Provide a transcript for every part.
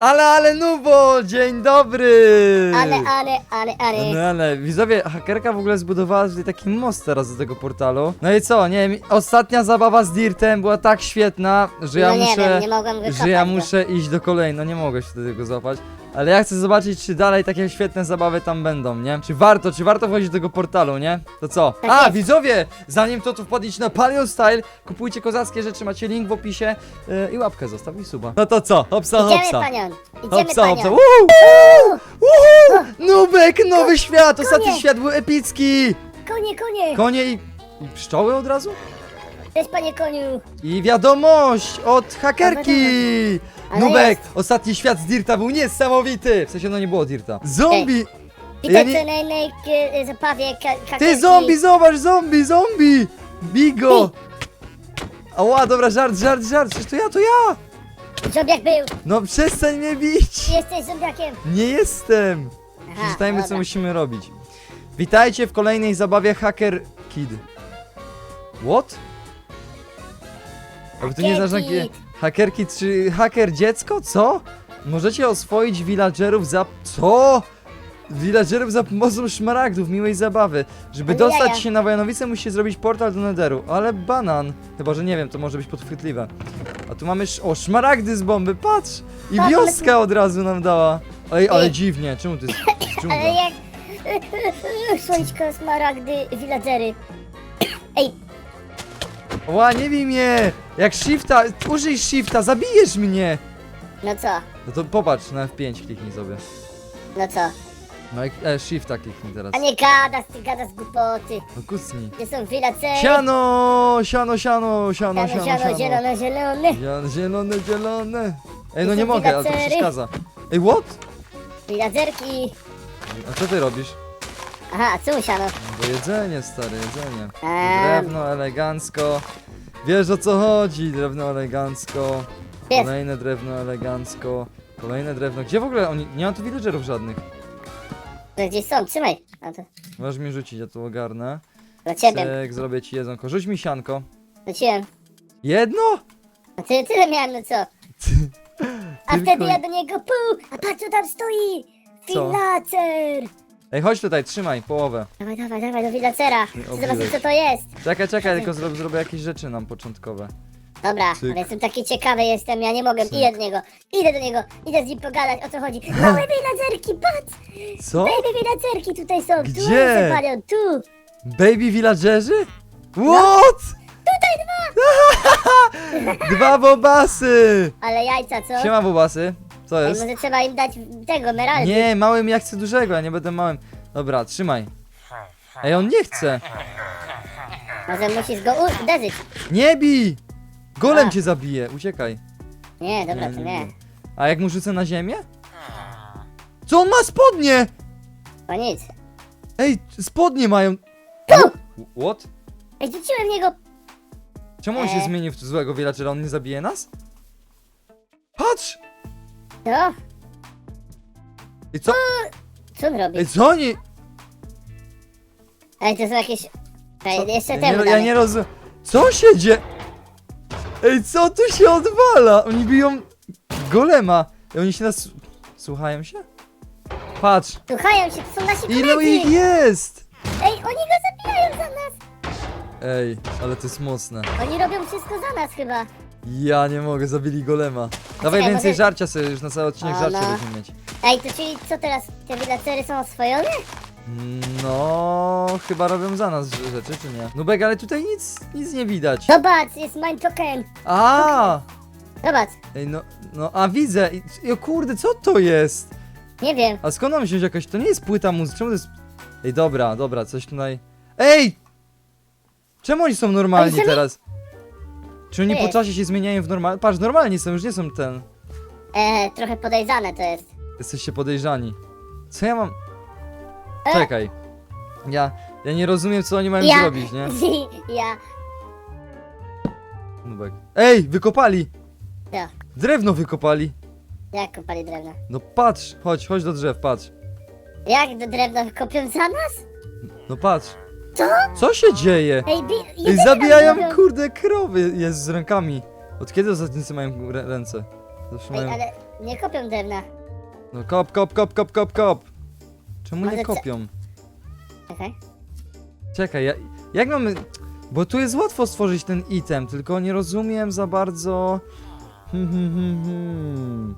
Ale, ale Nubo, dzień dobry! Ale, ale, ale, ale. No ale, widzowie, hakerka w ogóle zbudowała tutaj taki most teraz do tego portalu. No i co, nie wiem, ostatnia zabawa z Dirtem była tak świetna, że ja no nie muszę... wiem, nie mogłem wykopać że ja go. muszę iść do kolejnej, no nie mogę się do tego złapać. Ale ja chcę zobaczyć, czy dalej takie świetne zabawy tam będą, nie? Czy warto, czy warto wchodzić do tego portalu, nie? To co? Tak A, jest. widzowie! Zanim to, to wpadlić na Paleo Style, kupujcie kozackie rzeczy, macie link w opisie yy, i łapkę zostaw i suba. No to co? Hopsa, Idziemy, hopsa. Idziemy, Hopsa, hopsa. Uhu! Uhu! Nubek, nowy świat! Ostatni konie. świat był epicki! Konie, konie. Konie i, i pszczoły od razu? Cześć, panie koniu. I wiadomość od hakerki! Ale Nubek, jest. ostatni świat z Dirta był niesamowity! W sensie, no nie było Dirta. Zombie! Witaj nie- co e, zabawie ka kakerki. Ty zombie, zobacz, zombie, zombie! Bigo! Ała, dobra, żart, żart, żart, przecież to ja, to ja! Zombiak był. No przestań mnie bić! Jesteś zombiakiem. Nie jestem! Przeczytajmy, co dobra. musimy robić. Witajcie w kolejnej zabawie Hacker Kid. What? Jakby to nie znasz. Hacker Kid czy hacker dziecko? Co? Możecie oswoić villagerów za... Co? Villagerów za pomocą szmaragdów, miłej zabawy. Żeby Ale dostać jaja. się na Wojanowicę musicie zrobić portal do Netheru. Ale banan. Chyba, że nie wiem, to może być podchwytliwe. A tu mamy... Sz... O, szmaragdy z bomby, patrz! I Patrz, wioska od razu nam dała. Ej, ale Ej. dziwnie. Czemu to jest dżungla? Ale jak... Słończko, smaragdy, villagery. Ła, nie bij mnie! Jak shifta, użyj shifta, zabijesz mnie! no co? No to popatrz, na F5 kliknij sobie. No co? No i e, shifta kliknij teraz. A nie gadasz, ty gadasz głupoty. No kucnij. Gdzie są villagery? Siano, siano, siano, siano, Siano, siano, siano, zielone, zielone. Zielone, zielone, zielone. Ej, no To nie mogę, ale to przeszkadza. Ej, what? Villagerki. A co ty robisz? Aha, co siano? Bo jedzenie, stare, jedzenie. Eee. Drewno elegancko. Wiesz o co chodzi, drewno elegancko. Jest. Kolejne drewno elegancko. Kolejne drewno. Gdzie w ogóle oni... Nie ma tu villagerów żadnych. To gdzieś są, trzymaj. A to Możesz mi rzucić, ja to ogarnę. dla ciebie. Cyk, zrobię ci jedzonko. Rzuć mi sianko. Rzuciłem. Jedno? A ty tyle miałem, no co? A wtedy ja do niego pół! A patrz co tam stoi! Co? Villager! Ej, chodź tutaj, trzymaj, połowę. Dawaj, dawaj, dawaj do villagera. Chcę zobaczyć co to jest. Czekaj, czekaj, tylko zro zrobię jakieś rzeczy nam początkowe. Dobra, Cyk. ale jestem taki ciekawy jestem, ja nie mogę. Cyk. Idę do niego, idę do niego, idę z nim pogadać, o co chodzi. Małe villagerki, patrz! Co? Baby villagerki tutaj są, tu Gdzie? jest panią, tu! Baby villagerzy? No. What? Tutaj dwa! dwa bobasy! Ale jajca, co? Siema bobasy. Co Ej, jest? może trzeba im dać tego, meraldy. Nie, małym ja chcę dużego, ja nie będę małym. Dobra, trzymaj. Ej, on nie chce. Może musisz go u- uderzyć. Nie bij! Golem A. cię zabije, uciekaj. Nie, dobra, to nie. A jak mu rzucę na ziemię? Co on ma spodnie? To nic. Ej, spodnie mają. What? Ej, rzuciłem niego. Czemu on się E. zmienił w złego villagera? On nie zabije nas? Patrz! Co? Ej, co? Co on robi? Ej, co oni? Ej, to są jakieś... Ej, jeszcze Ja temu nie, ja nie rozumiem. Co się dzieje? Ej, co tu się odwala? Oni biją golema. I oni się nas... Słuchają się? Patrz, Słuchają się, to są nasi ile koledzy. ich jest! Ej, oni go zabijają za nas. Ej, ale to jest mocne. Oni robią wszystko za nas chyba. Ja nie mogę, zabili golema. Dawaj Czekaj, więcej może- żarcia sobie, już na cały odcinek O, żarcia no. będziemy mieć. Ej, to czyli co teraz? Te villagery są oswojone? No, chyba robią za nas rzeczy, czy nie? Nubek, ale tutaj nic, nic nie widać. Zobacz, jest token. A! Zobacz, Ej, no, no, a widzę. I, i, o kurde, co to jest? nie wiem. A skąd mam wziąć jakaś, to nie jest płyta muzyczna, czemu to jest... Ej, dobra, dobra, coś tutaj... Ej! Czemu oni są normalni Oni sami- teraz? Czy oni po czasie się zmieniają w normal... Patrz, normalni są, już nie są ten... E, trochę podejrzane to jest. Jesteście podejrzani. Co ja mam... E. Czekaj. Ja... Ja nie rozumiem, co oni mają Ja- zrobić, nie? ja, Nubek. Ej, wykopali! ja, Drewno wykopali! jak kopali drewno? No patrz, chodź, chodź do drzew, patrz. Jak do drewna kopią za nas? No patrz. Co? Co się dzieje? Ej, bi- zabijają, kurde, krowy jest z rękami. Od kiedy ostatnicy mają rę- ręce? Zawsze Ej, mają... ale nie kopią drewna. No kop, kop, kop, kop, kop, kop. Czemu nie co- kopią? Czekaj. Czekaj, ja, jak mamy... Bo tu jest łatwo stworzyć ten item, tylko nie rozumiem za bardzo... Hmm, hmm, hmm, hmm.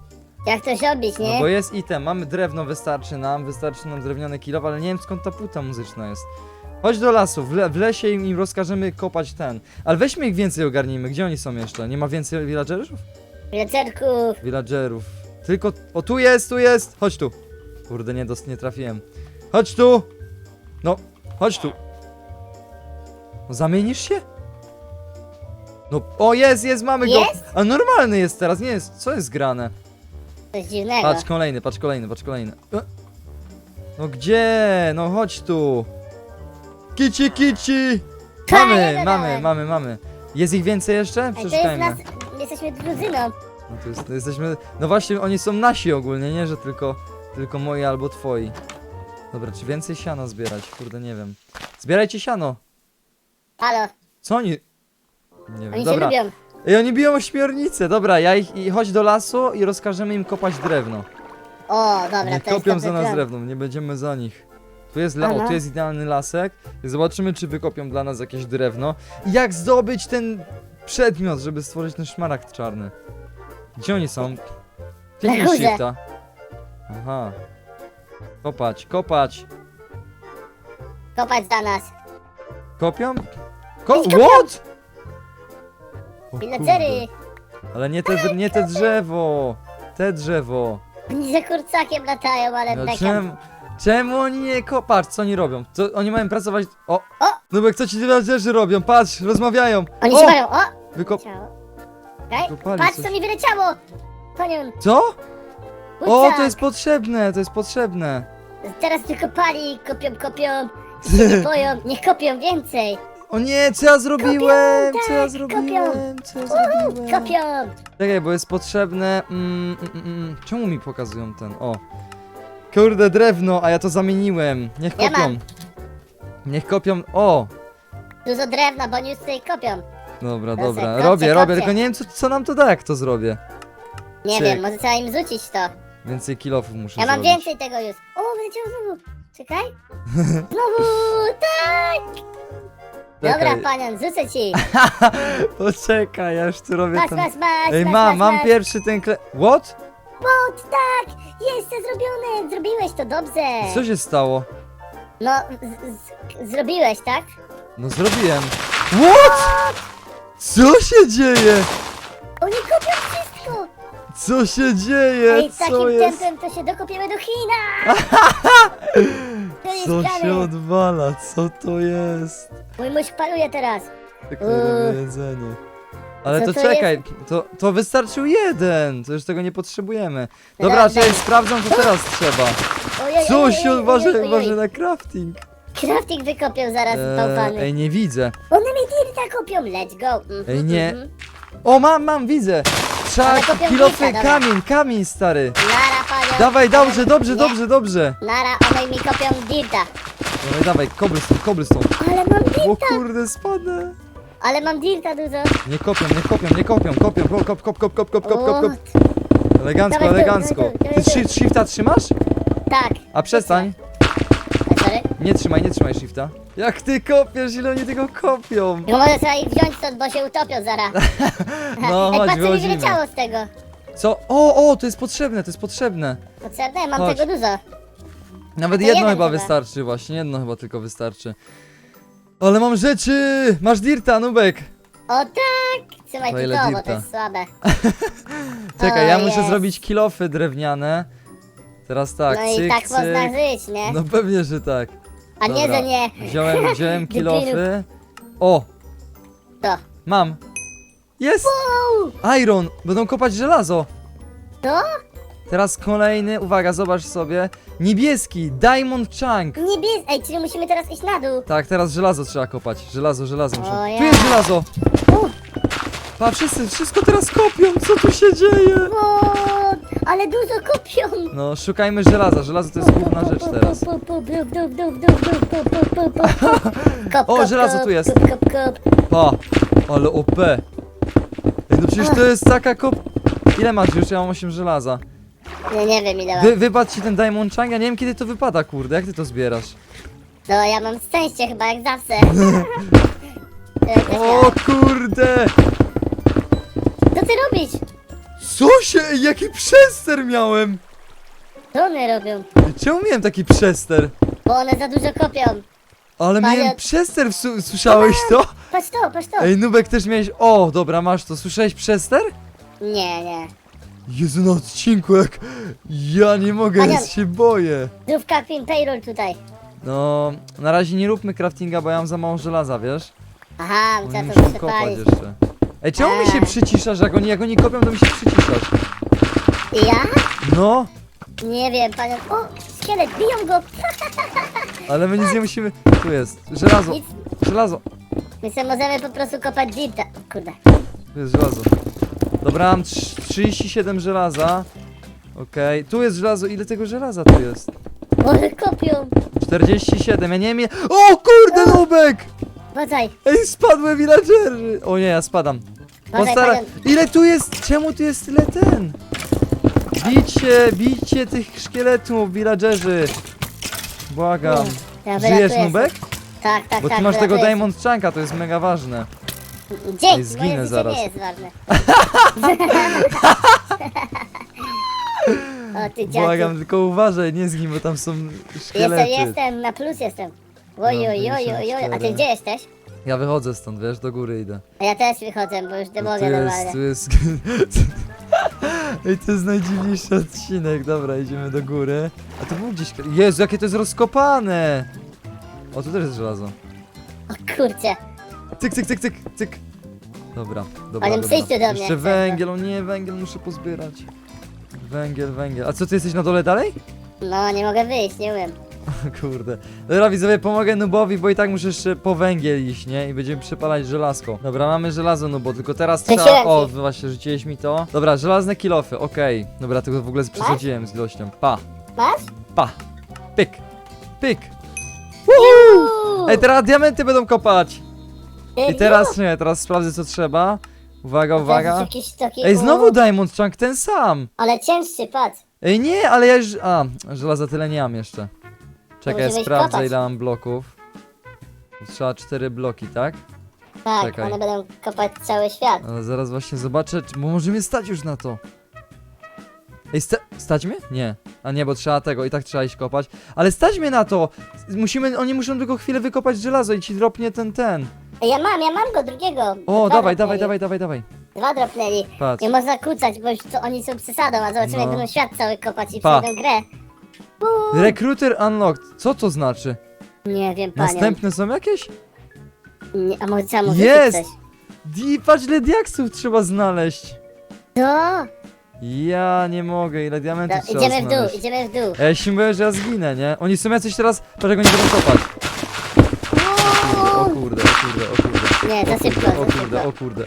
Jak to zrobić, No nie? bo jest item, mamy drewno, wystarczy nam, wystarczy nam drewniany kilow, ale nie wiem skąd ta płyta muzyczna jest. Chodź do lasu, w, le, w lesie im, im rozkażemy kopać ten. Ale weźmy ich więcej ogarnijmy, gdzie oni są jeszcze? Nie ma więcej villagerów? Wieczerków. Villagerów. Tylko, o tu jest, tu jest! Chodź tu. Kurde, nie, dos, nie trafiłem. Chodź tu! No, chodź tu. No, zamienisz się? No, o jest, jest, mamy go! Jest? A normalny jest teraz, nie jest, co jest grane? Coś dziwnego. Patrz kolejny, patrz kolejny, patrz kolejny. E? No gdzie? No chodź tu. Kici, kici! Mamy, mamy, dodałem. mamy, mamy. Jest ich więcej jeszcze? Ej, to jest Przeszukajmy. nas... Jesteśmy drużyną. No to, jest, to jesteśmy... No właśnie, oni są nasi ogólnie, nie? Że tylko, tylko moi albo twoi. Dobra, czy więcej siano zbierać? Kurde, nie wiem. Zbierajcie siano. Halo, Co oni... Nie wiem, oni dobra. się lubią. Ej, oni biją ośmiornicę. Dobra, ja ich... I chodź do lasu i rozkażemy im kopać drewno. O, dobra, Niech to jest kopią dobry za nas plan. drewno, nie będziemy za nich. Tu jest, la- o, Aha. tu jest idealny lasek. Zobaczymy, czy wykopią dla nas jakieś drewno. I jak zdobyć ten przedmiot, żeby stworzyć ten szmaragd czarny. Gdzie oni są? Kliknij shifta. Aha. Kopać, kopać. Kopać za nas. Kopią? Ko. What? O kurde. Ale nie te, nie te drzewo. Te drzewo. Oni za kurcakiem latają, ale No czemu, czemu oni nie kopać? Co oni robią? Co, oni mają pracować... O! O! No bo co ci villagerzy robią? Patrz, rozmawiają! Oni się mają, o! Wykop... Kopali patrz coś. co mi wyleciało! Panion, Co? O, kurczak. to jest potrzebne, to jest potrzebne. Teraz tylko pali, kopią, kopią. Boją, niech kopią więcej. O nie, co ja zrobiłem? Kopią, co ja tak, zrobiłem? Co ja zrobiłem? kopią. Czekaj, bo jest potrzebne... Mm, mm, mm, mm. Czemu mi pokazują ten? O. Kurde, drewno, a ja to zamieniłem. Niech Ja kopią. mam. Niech kopią... O! Dużo drewna, bo oni już tutaj kopią. Dobra, Proszę, dobra. kopcie, Robię, robię, kopcie. tylko nie wiem, co, co nam to da, jak to zrobię. Nie Cyk. wiem, może trzeba im rzucić to. Więcej kilofów muszę Ja mam zrobić. więcej tego już. O, wyleciało znowu. Czekaj. Znowu, tak. Dobra, Czekaj. panion, rzucę ci. Poczekaj, ja już tu robię Masz, ten... masz, masz, Ej, masz, mam, masz, mam masz. pierwszy ten kle... What? Bot, tak! Jest to zrobione! Zrobiłeś to dobrze! Co się stało? No, z, z, zrobiłeś, tak? No zrobiłem. What? Co się dzieje? Oni kopią wszystko! Co się dzieje? Ej, Co takim jest? tempem to się dokopiemy do! To jest Co się odwala? Co to jest? Mój muś paluje teraz. Takie Uuu. jedzenie. Ale Co to to czekaj, to, to wystarczył jeden, to już tego nie potrzebujemy. Dobra, czekaj, daj. sprawdzam co teraz trzeba. Ojej, Co ojej, się ojej, uważaj, ojej, uważaj na crafting. Crafting wykopią zaraz Eee, bałwany. ej, nie widzę. One mi dirta kopią, let's go. Mhm, Ej, nie. mhm. O, mam, mam, widzę. Trzeba Ale kopią kilofy, kilka, dobra. kamień, kamień stary. Nara, panią. Dawaj, dobrze, dobrze, Nie. dobrze, dobrze. Nara, one mi kopią dirta. Dawaj, dawaj, cobblestone, cobblestone. Ale mam O dirta, kurde, spadnę. Ale mam dirta dużo. Nie kopią, nie kopią, nie kopią, kopią, kop, kop, kop, kop, kop, kop, kop, kop, kop. Elegancko, Dawaj tu, elegancko. dawaj tu, Ty dawaj tu. shi- shifta trzymasz? Tak. A przestań. A, Sorry. Nie trzymaj, nie trzymaj shifta. Jak ty kopiesz, ile oni tego kopią? No może trzeba ich wziąć stąd, bo się utopią zaraz. No, Ej, chodź, patrz, co mi wychodzimy. wyleciało z tego. Co? O, o, to jest potrzebne, to jest potrzebne. Potrzebne? Mam Chodź. tego dużo. Nawet to jedno jeden chyba chyba. wystarczy, właśnie, jedno chyba tylko wystarczy. Ale mam rzeczy! Masz dirta, Nubek! O tak! Trzymaj To ile to, bo dirta? to jest słabe. Czekaj, ja O, muszę jest. zrobić kilofy drewniane. Teraz tak, no i cyk, tak można cyk. żyć, nie? No pewnie, że tak. A nie, dobra. że nie. Wziąłem, wziąłem Debilu. kilofy. O, To. mam. Jest! Iron! Będą kopać żelazo. To? Teraz kolejny, uwaga, zobacz sobie. Niebieski, Diamond Chunk. Niebies... Ej, czyli musimy teraz iść na dół. Tak, teraz żelazo trzeba kopać. Żelazo, żelazo muszę. O Tu ja. jest żelazo! Pa, wszyscy, wszystko teraz kopią, co tu się dzieje? o, ale dużo kopią. No, szukajmy żelaza, żelazo to jest główna rzecz teraz. O, żelazo tu jest. Pa, ale OP. Ej, no przecież to jest taka kop... Ile masz już? Ja mam 8 żelaza. Ja nie wiem ile mam. Wy, wypadł ci ten Diamond Chang, ja nie wiem kiedy to wypada, kurde, jak ty to zbierasz? No ja mam szczęście chyba jak zawsze. Też O kurde! Co ty robisz? Co się, ej, jaki przester miałem! Co one robią? Czemu miałem taki przester? Bo one za dużo kopią. Ale Panie- miałem przester, w su- słyszałeś to? Patrz to, patrz to. Ej, Nubek też miałeś, o, dobra, masz to, słyszałeś przester? Nie, nie. Jezu, na odcinku, jak ja nie mogę, ja się boję. Zdrówka Queen Payroll tutaj. No, na razie nie róbmy craftinga, bo ja mam za mało żelaza, wiesz? Aha, Oni trzeba to muszą kopać przepalić. jeszcze. Ej, czemu mi się Eee. przyciszasz, jak oni, jak oni kopią, to mi się przyciszasz? Ja? No, Nie wiem, panie. O, szkielet, biją go. ale my nic nie musimy... Tu jest, żelazo, Nic. żelazo. My sobie możemy po prostu kopać. O kurde. Tu jest żelazo. Dobra, mam trz- 37 żelaza. Okej, tu jest żelazo, ile tego żelaza tu jest? Może kopią. 47, ja nie wiem... O kurde, Nubek! Badzaj. Ej, spadły villagerzy! O nie, ja spadam. Badzaj, Postara... Ile tu jest? Czemu tu jest tyle ten? Bicie, bicie tych szkieletów, villagerzy. Błagam. Ja Żyjesz, Nubek? Tak, tak, Bo tak. ty masz tego wylatuję Diamond Chunka, to jest mega ważne. Dzięki, zginę moje życie zaraz. nie jest ważne. o ty. Błagam, tylko uważaj, nie zgin, bo tam są Jestem, szkielety. jestem, na plus jestem. Oj, No, oj, oj, oj, oj. A ty 54. gdzie jesteś? Ja wychodzę stąd, wiesz, do góry idę. A ja też wychodzę, bo już nie No, mogę tu jest, normalnie. tu jest... Ej, to jest najdziwniejszy odcinek. Dobra, idziemy do góry. A to był gdzieś... Jezu, jakie to jest rozkopane! O, tu też jest żelazo. O kurcie. Cyk, cyk, cyk, cyk, cyk. Dobra, dobra, Panie, dobra. przyjdź tu do mnie. Jeszcze węgiel, o nie, węgiel muszę pozbierać. Węgiel, węgiel. A co, ty jesteś na dole dalej? No, nie mogę wyjść, nie umiem. Kurde. Dobra, widzowie, pomogę Nubowi, bo i tak muszę jeszcze po węgiel iść, nie? I będziemy przepalać żelazko. Dobra, mamy żelazo, Nubo, tylko teraz trzeba... Rzuciłem O, ci. właśnie, rzuciłeś mi to. Dobra, żelazne kilofy, okej. Dobra, tego w ogóle przesadziłem z ilością. Pa, Masz? pa, pyk, pyk. Uuu, Ej, teraz diamenty będą kopać. I teraz, nie, teraz sprawdzę, co trzeba. Uwaga, uwaga. Jakiś taki, Ej, znowu Diamond Chunk, ten sam. Ale cięższy, patrz. Ej, nie, ale ja już... A, żelaza tyle nie mam jeszcze. Czekaj, sprawdzę kopać. ile mam bloków. Trzeba cztery bloki, tak? Tak, Czekaj. one będą kopać cały świat. Ale zaraz właśnie zobaczę, czy, bo może mnie stać już na to. Ej, sta stać mnie? Nie. A nie, bo trzeba tego, i tak trzeba iść kopać. Ale stać mnie na to! Musimy, oni muszą tylko chwilę wykopać żelazo i ci dropnie ten, ten. Ja mam, ja mam go drugiego. O, Dwa dawaj, dropnęli. dawaj, dawaj, dawaj, dawaj. Dwa dropnęli. Patrz. Nie można kłócać, bo już to oni są przesadą, a zobaczymy No. jak będą świat cały kopać i Pa. przejdą grę. Uuu, Recruiter unlocked. Co to znaczy? Nie wiem, panie. Następne są jakieś? Nie, a może trzeba mu Jest! coś? Di, patrz ile diaksów trzeba znaleźć. To? Ja nie mogę, ile diamentów No, trzeba idziemy w dół, idziemy w dół. A Ja się boję, że ja zginę, nie? Oni są jacyś teraz... Patrz jak oni będą kopać. O Uuu. kurde, o kurde, o kurde. Nie, za szybko, o za kurde, o kurde.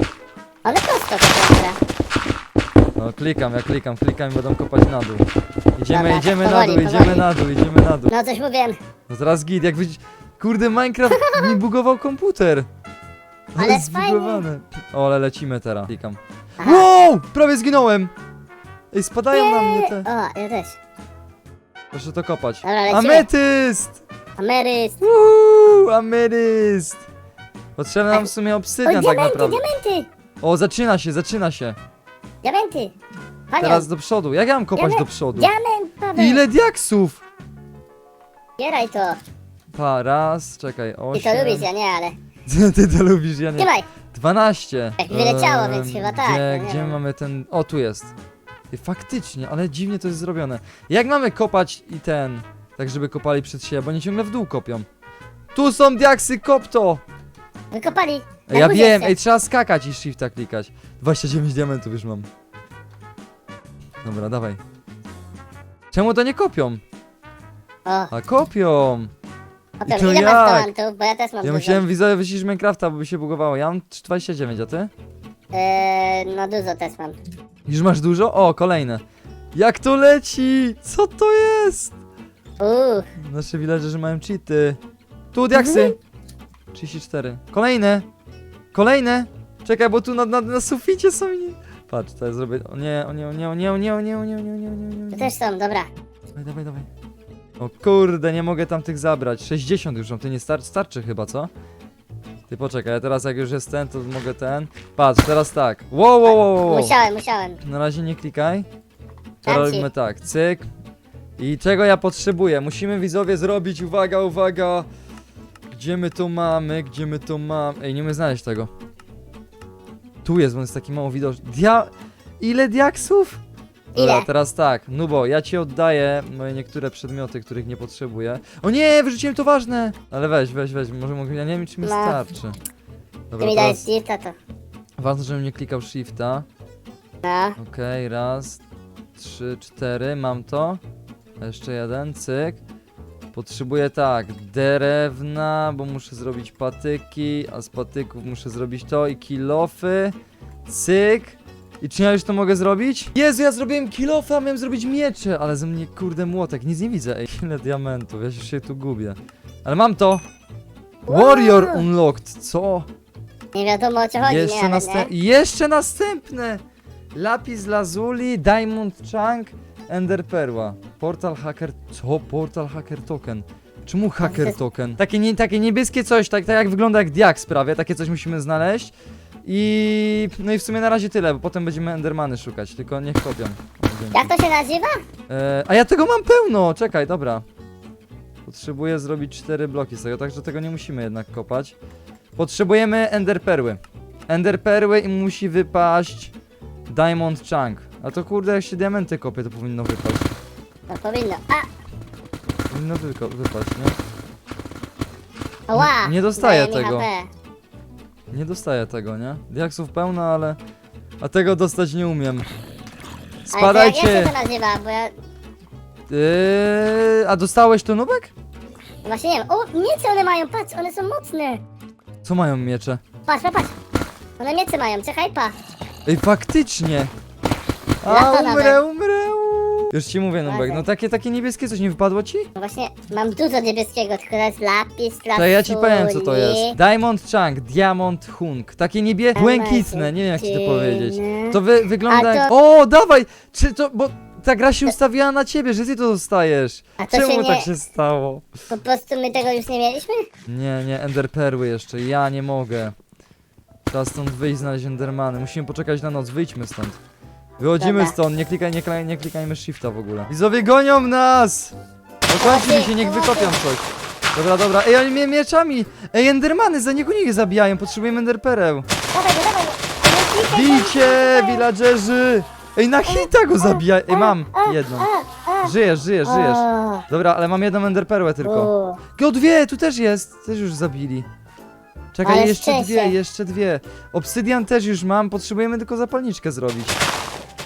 Ale prosto to dobra. No klikam, ja klikam, klikam i będą kopać na dół. Idziemy, Dobra, idziemy tak na powoli, dół, powoli. idziemy na dół, idziemy na dół. No coś mówiłem. No teraz git, jak widzisz... Kurde, Minecraft mi bugował komputer. Ale jest fajnie. O, ale lecimy teraz, klikam. Aha. Wow! Prawie zginąłem! Ej, spadają na mnie te... O, ja też. Proszę to kopać. Dobra, lecimy. Ametyst! Ameryst. Uuu, ametyst! Potrzebny nam w sumie obsydian tak diamenty, naprawdę. diamenty, O, zaczyna się, zaczyna się. diamenty. Panie, Teraz do przodu. Jak ja mam kopać do przodu? diament, Paweł. Ile diaksów? Zbieraj to. Pa, raz, czekaj, Ty osiem. to lubisz, ja nie, ale... Ty to lubisz, ja nie. Trzymaj. 12. Jak wyleciało, więc chyba tak, Gdzie, no nie gdzie wiem. mamy ten... O, tu jest. I faktycznie, ale dziwnie to jest zrobione. Jak mamy kopać i ten... Tak, żeby kopali przed siebie, bo oni ciągle w dół kopią. Tu są diaksy, kop to! Wykopali. Ej, ja górze wiem, ej, trzeba skakać i shifta klikać. 29 diamentów już mam. Dobra, dawaj. Czemu to nie kopią? O, A kopią! potem to ile jak? masz talentów, bo ja też mam Ja dużo. musiałem widzowie z Minecrafta, bo by się bugowało. Ja mam 29, a ty? Eee, no dużo też mam. Już masz dużo? O, kolejne. Jak to leci? Co to jest? Uuu, Nasze villagerzy mają cheaty. Tu diaksy. 34. Kolejne. Kolejne. Czekaj, bo tu na, na, na suficie są i nie... Patrz, to ja zrobię... O nie, o nie, o nie, o nie, o nie, o nie, o nie, o nie, o nie, o nie, o Tu nie. też są, dobra. Dawaj, dawaj, dawaj. O kurde, nie mogę tam tych zabrać. 60 już mam, to nie star starczy chyba, co? Ty poczekaj, teraz jak już jest ten, to mogę ten. Patrz, teraz tak. Wow, wow, wow, wow, wow. Musiałem, musiałem. Na razie nie klikaj. Dam Teraz ci. robimy tak, cyk. I czego ja potrzebuję? Musimy widzowie zrobić, uwaga, uwaga. Gdzie my to mamy, gdzie my to mamy? Ej, nie umiem znaleźć tego. Tu jest, bo jest taki mało widoczny. Dia... Ile diaksów? Dobra, Ile? teraz tak, Nubo, ja ci oddaję moje niektóre przedmioty, których nie potrzebuję. O nie, wyrzuciłem to ważne! Ale weź, weź, weź, może mogę, ja nie wiem czy mi No. starczy. Ty Dobra, mi dajesz teraz shifta to. ważne, żebym nie klikał shifta. No. Okej, raz, trzy, cztery, mam to. Jeszcze jeden, cyk. Potrzebuję tak, drewna, bo muszę zrobić patyki, a z patyków muszę zrobić to i kilofy. Cyk. I czy ja już to mogę zrobić? Jezu, ja zrobiłem kilofa, miałem zrobić miecze, ale ze mnie kurde młotek, nic nie widzę. Ej, ile diamentów, ja się tu gubię. Ale mam to! Warrior. Unlocked, co? Nie wiadomo o co chodzi, Jeszcze, nie? Jeszcze następne! Lapis Lazuli, Diamond Chunk, Ender Perła. Portal Hacker... Co? Portal Hacker Token. Czemu Hacker Token? Takie, nie, takie niebieskie coś, tak, tak jak wygląda jak Diax prawie, takie coś musimy znaleźć. I... No i w sumie na razie tyle, bo potem będziemy Endermany szukać, tylko niech kopią. O, dzięki. Jak to się nazywa? E, a ja tego mam pełno! Czekaj, dobra. Potrzebuję zrobić cztery bloki z tego, także tego nie musimy jednak kopać. Potrzebujemy ender perły. Ender perły i musi wypaść diamond chunk. A to kurde, jak się diamenty kopie, to powinno wypaść. No powinno. A! Powinno wyko- wypaść, nie? Ła! Nie dostaję daje mi tego. HP. Nie dostaję tego, nie? Diaksów pełno, ale... A tego dostać nie umiem. Ale to! Jak, jak się to nazywa? Bo ja Yy, a dostałeś to, Nubek? właśnie nie wiem. O, miece one mają, patrz, one są mocne. Co mają miecze? Patrz, patrz, patrz. One miece mają, czekaj, pa. Ej, faktycznie! A, Lata umrę, nawet. umrę! Już ci mówię, Nubek, no takie, takie niebieskie coś nie wypadło ci? No właśnie, mam dużo niebieskiego, tylko to jest lapis, lapis. To ja ci powiem co to jest. Diamond Chunk, Diamond Hunk. Takie niebie... błękitne, nie wiem jak ci to powiedzieć. To wy, wygląda jak... O, dawaj! Czy to... bo ta gra się ustawiła na ciebie, że ty to dostajesz. A to Czemu się nie- tak się stało? Po prostu my tego już nie mieliśmy? Nie, nie, Ender Perły jeszcze, ja nie mogę. Trzeba stąd wyjść, znaleźć Endermany. Musimy poczekać na noc, wyjdźmy stąd. Wychodzimy Dobra. stąd, nie, klikaj, nie, klikaj, nie klikajmy shifta w ogóle. Widzowie gonią nas! Dokończmy się, niech wykopią coś. Dobra, dobra, ej, oni mnie mieczami! Ej, Endermany, za niego niech zabijają, potrzebujemy Enderpereł. Dawaj go, dawaj go. Nie klikaj, Bijcie, nie klikaj. villagerzy! Ej, na hita go zabijaj! Ej, mam jedną. A, a. Żyjesz, żyjesz, żyjesz. O, Dobra, ale mam jedną Enderperłę tylko. o. Dwie, tu też jest. Też już zabili. Czekaj, Ale jeszcze szczęście. dwie, jeszcze dwie. Obsydian też już mam, potrzebujemy tylko zapalniczkę zrobić.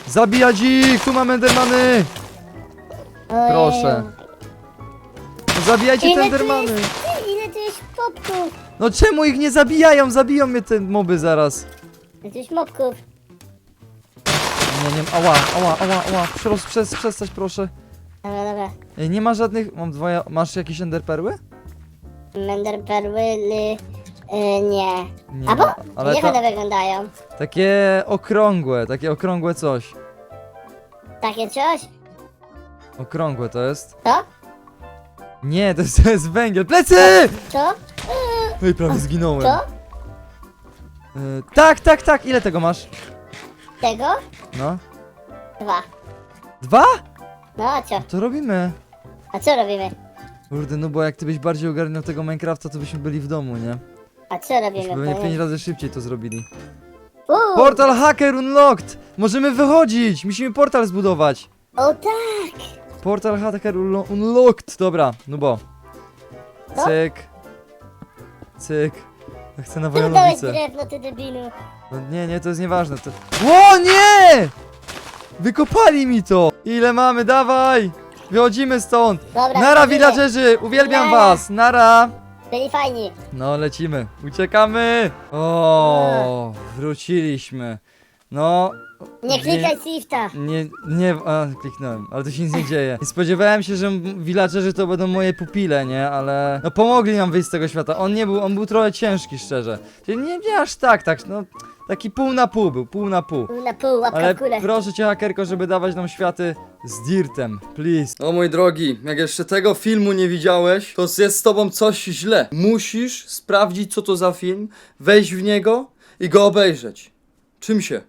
Zabijać ich! Tu mamy Endermany! Proszę. Zabijajcie te Ile tu Endermany! Ty, ile tu jest popków? No czemu ich nie zabijają? Zabiją mnie te moby zaraz. Ile tu jest mopków? Nie, nie, ała, ała, ała, ała. Przez, przez, przestać proszę. Dobra, dobra. Ej, nie ma żadnych, mam dwoje, masz jakieś enderperły? Mender perły, y, nie. Nie, Albo? ma, ale Jak one wyglądają? takie okrągłe, takie okrągłe coś. Takie coś? Okrągłe to jest. To? Nie, to jest, to jest węgiel. Plecy! To? Oj, prawie zginąłem. To? Y, tak, tak, tak. Ile tego masz? Tego? No. Dwa. Dwa? No a co? To robimy. A co robimy? Kurde, no bo jak ty byś bardziej ogarniał tego Minecrafta, to byśmy byli w domu, nie? A co robimy? Byśmy pewnie pięć razy szybciej to zrobili. Uuu, Portal Hacker Unlocked! Możemy wychodzić! Musimy portal zbudować! O tak! Portal Hacker unlo- Unlocked! Dobra, no bo. Co? Cyk. Cyk. Ja chcę na dałeś wojownicę. drewno, ty debilu. No nie, nie, to jest nieważne. To... O nie! Wykopali mi to! Ile mamy? Dawaj! Wychodzimy stąd! Dobra, Nara lecimy. villagerzy! Uwielbiam Nara. was! Nara! Byli fajni. No, lecimy. Uciekamy! O, wróciliśmy. No, Nie klikaj shifta. Nie, nie, a, kliknąłem, ale to się nic nie dzieje. Nie spodziewałem się, że villagerzy to będą moje pupile, nie, ale no pomogli nam wyjść z tego świata. On nie był, on był trochę ciężki, szczerze. Czyli nie, nie aż tak, tak, no, taki pół na pół był, pół na pół. Pół na pół, łapka Ale w górę. proszę cię, hakerko, żeby dawać nam światy z dirtem, please. O mój drogi, jak jeszcze tego filmu nie widziałeś, to jest z tobą coś źle. Musisz sprawdzić, co to za film, wejść w niego i go obejrzeć. Czym się?